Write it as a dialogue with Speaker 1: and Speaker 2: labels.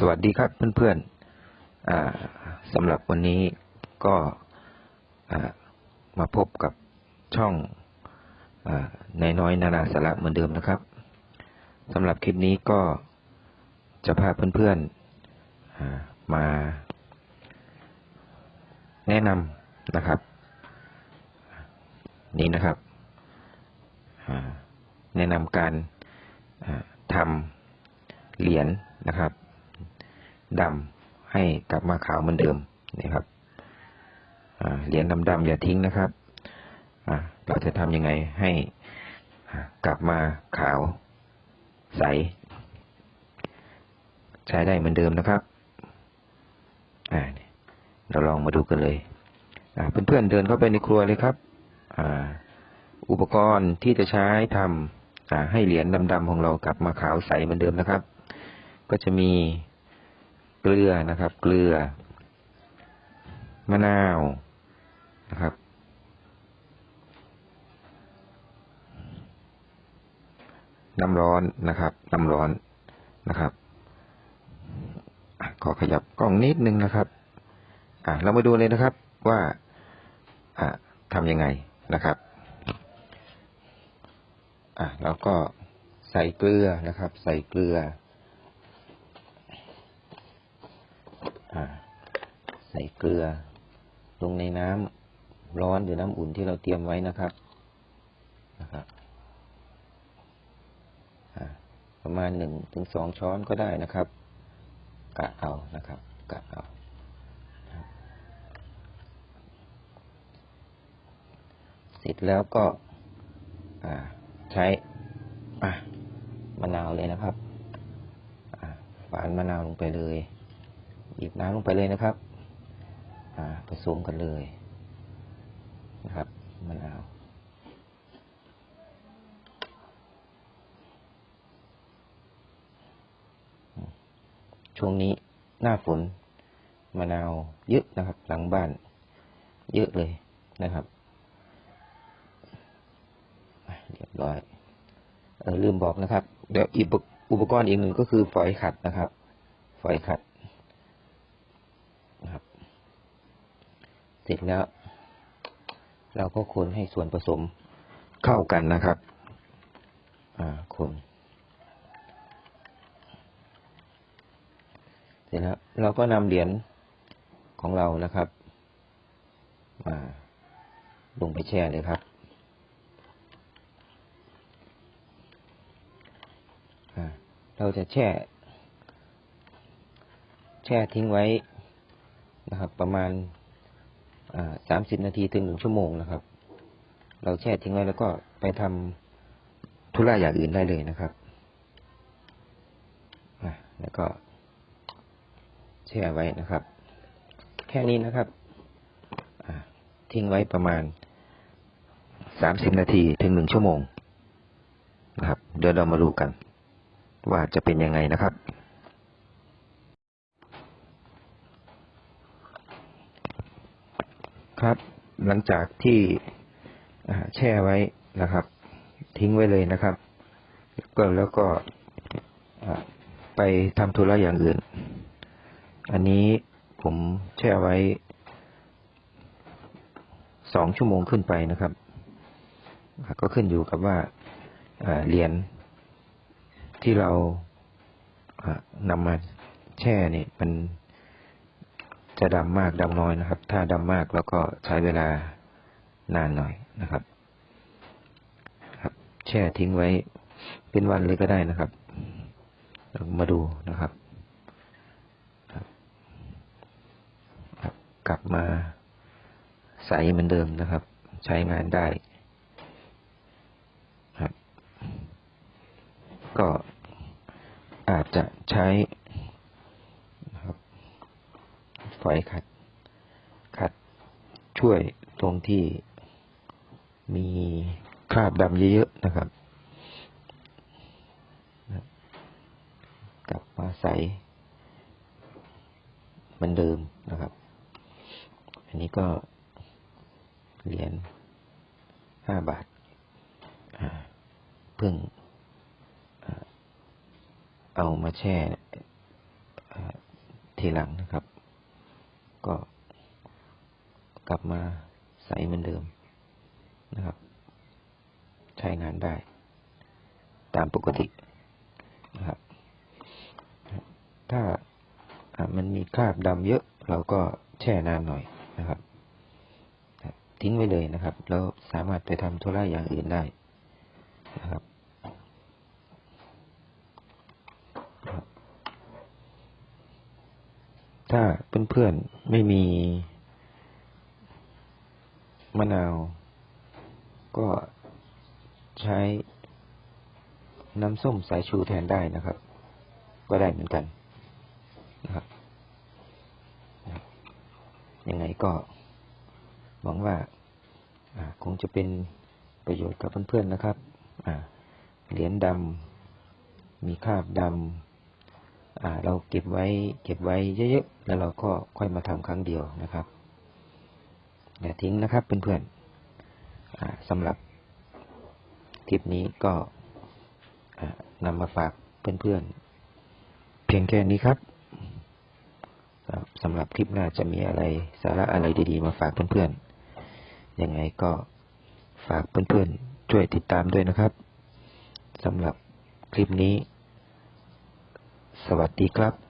Speaker 1: สวัสดีครับเพื่อนๆสำหรับวันนี้ก็มาพบกับช่องอานายน้อยนานาสาระเหมือนเดิมนะครับสำหรับคลิปนี้ก็จะพาเพื่อนๆอมาแนะนำนะครับ นี่นะครับแนะนำการทำเหรียญนะครับ ดำให้กลับมาขาวเหมือนเดิมนี่ครับเหรียญดำๆอย่าทิ้งนะครับเราจะทำยังไงให้กลับมาขาวใส ใช้ได้เหมือนเดิมนะครับเราลองมาดูกันเลยเพื่อนๆเดินเข้าไปในครัวเลยครับอุปกรณ์ที่จะใช้ทำอ่าให้เหรียญดำๆของเรากลับมาขาวใสเหมือนเดิมนะครับ ก็จะมี กลือนะครับ เกลือ มะนาวนะครับ น้ำร้อนนะครับ น้ำร้อนนะครับ ขอขยับกล้องนิดนึงนะครับ อะเรามาดูเลยนะครับว่าอะทำยังไงนะครับ อะแล้วก็ใส่เกลือนะครับ ใส่เกลือ อ่า ใส่เกลือ ลงในน้ำร้อนหรือน้ำอุ่นที่เราเตรียมไว้นะครับนะครับประมาณหนึ่งถึงสองช้อนก็ได้นะครับ กะเอานะครับกะเอาเสร็จแล้วก็อ่าใช้อะมะนาวเลยนะครับอ่าฝานมะนาวลงไปเลย หยิบน้ำลงไปเลยนะครับอ่าผสมกันเลยนะครับมะนาวช่วงนี้หน้าฝนมะนาวเยอะนะครับ หลังบ้าน เยอะเลยนะครับเรียบร้อยเออลืมบอกนะครับ เดี๋ยวอุปกรณ์อีกหนึ่งก็คือฝอยขัดนะครับ ฝอยขัด นะครับ เสร็จแล้ว เราก็คนให้ส่วนผสมเข้ากันนะครับ อ่าคนเสร็จแล้วเราก็นำเหรียญของเรานะครับมาลงไปแช่เลยครับอ่าเราจะแช่ แช่ทิ้งไว้นะครับ ประมาณ สามสิบนาทีถึงหนึ่งชั่วโมงนะครับ เราแช่ทิ้งไว้แล้วก็ไปทำธุระอย่างอื่นได้เลยนะครับอะแล้วก็แช่ไว้นะครับ แค่นี้นะครับอะทิ้งไว้ประมาณสามสิบนาทีถึงหนึ่งชั่วโมงนะครับ เดี๋ยวเรามาดูกัน ว่าจะเป็นยังไงนะครับ ครับ หลังจากที่แช่ไว้นะครับ ทิ้งไว้เลยนะครับ ก็แล้วก็ไปทำธุระอย่างอื่น อันนี้ผมแช่ไว้สองชั่วโมงขึ้นไปนะครับ ก็ขึ้นอยู่กับว่าเหรียญที่เราอ่านำมาแช่นี่มัน จะดำมากดำน้อยนะครับ ถ้าดำมากแล้วก็ใช้เวลานานหน่อยนะครับ ครับ แช่ทิ้งไว้ เป็นวันเลยก็ได้นะครับ มาดูนะครับครับครับกลับมาใสเหมือนเดิมนะครับ ใช้งานได้ครับ ก็อาจจะใช้นะครับฝ อยขัด ขัดช่วยตรงที่มีคราบดำเยอะๆนะครับ กลับมาใสเหมือนเดิมนะครับ อันนี้ก็เหรียญห้าบาทเพิ่งเอามาแช่ทีหลังนะครับ ก็กลับมาใสเหมือนเดิมนะครับ ใช้งานได้ ตามปกตินะครับ ถ้ามันมีคราบดำเยอะ เราก็แช่นานหน่อยนะครับ ทิ้งไว้เลยนะครับ แล้วสามารถไปทำธุระอย่างอื่นได้นะครับ ถ้าเพื่อนๆไม่มีมะนาว ก็ใช้น้ำส้มสายชูแทนได้นะครับ ก็ได้เหมือนกันนะครับยังไงก็หวังว่าคงจะเป็นประโยชน์กับเพื่อนๆนะครับเหรียญดำมีคราบดำ เราเก็บไว้ เก็บไว้เยอะๆแล้วเราก็ค่อยมาทำครั้งเดียวนะครับอย่าทิ้งนะครับเพื่อนๆอ่าสำหรับคลิปนี้ก็อ่านำมาฝากเพื่อนๆเพียงแค่นี้ครับสำหรับคลิปหน้าจะมีอะไรสาระอะไรดีๆ มาฝากเพื่อนๆยังไงก็ฝากเพื่อนๆช่วยติดตามด้วยนะครับสำหรับคลิปนี้ สวัสดีครับ